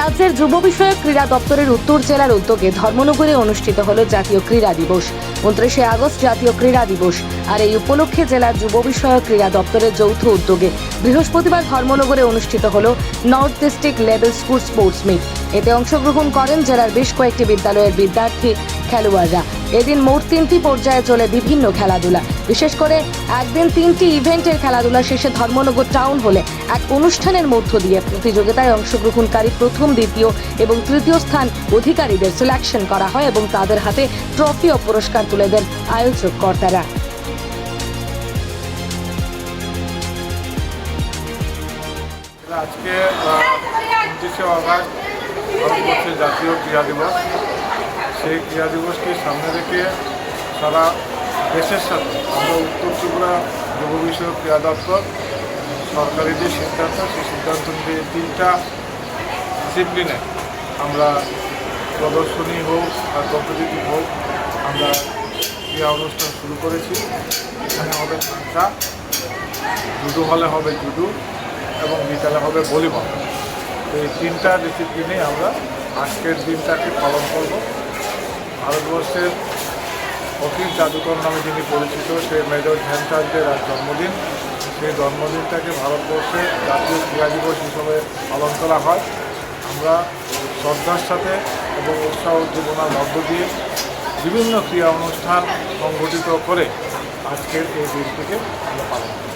রাজ্যের যুব বিষয়ক ক্রীড়া দপ্তরের উত্তর জেলার উদ্যোগে ধর্মনগরে অনুষ্ঠিত হল জাতীয় ক্রীড়া দিবস। উনত্রিশে আগস্ট জাতীয় ক্রীড়া দিবস। আর এই উপলক্ষে জেলার যুব বিষয়ক ক্রীড়া দপ্তরের যৌথ উদ্যোগে বৃহস্পতিবার ধর্মনগরে অনুষ্ঠিত হল north district level school sports meet. এতে অংশগ্রহণ করেন জেলার বেশ কয়েকটি বিদ্যালয়ের বিদ্যার্থী খেলোয়াড়রা। এদিন মোট তিনটি পর্যায়ে চলে বিভিন্ন খেলাধুলা। বিশেষ করে একদিন তিনটি ইভেন্টের খেলাধুলা শেষে ধর্মনগর টাউন হলে এক অনুষ্ঠানের মধ্য দিয়ে প্রতিযোগিতায় অংশগ্রহণকারী প্রথম, দ্বিতীয় এবং তৃতীয় স্থান অধিকারীদের সিলেকশন করা হয় এবং তাদের হাতে ট্রফি ও পুরস্কার তুলে দেন আয়োজক কর্তারা আজকে অগাস্ট ভারতবর্ষের জাতীয় ক্রীড়া দিবস। সেই ক্রীড়া দিবসকে সামনে রেখে সারা দেশের সাথে আমরা উত্তর ত্রিপুরা যুব বিষয়ক ক্রীড়া দপ্তর, সরকারি যে সিদ্ধান্ত, সেই সিদ্ধান্ত অনুযায়ী তিনটা ডিসিপ্লিনে আমরা প্রদর্শনী হোক আর কম্পিটিটিভ হোক আমরা ক্রীড়া অনুষ্ঠান শুরু করেছি। এখানে হবে সংখ্যা জুডো হলে হবে জুডো এবং বিকালে হবে ভলিবল। এই তিনটা ডিসিপ্লিনে আমরা আজকের দিনটাকে পালন করব। ভারতবর্ষের অখিল জাদুকর নামে যিনি পরিচিত, সে মেজর ধ্যানচাঁদের আজ জন্মদিন। সেই জন্মদিনটাকে ভারতবর্ষে জাতীয় ক্রীড়া দিবস হিসেবে পালন করা হয়। আমরা শ্রদ্ধার সাথে এবং উৎসাহ উদ্দীপনার মধ্য দিয়ে বিভিন্ন ক্রীড়া অনুষ্ঠান সংগঠিত করে আজকের এই দিনটিকে আমরা পালন করি।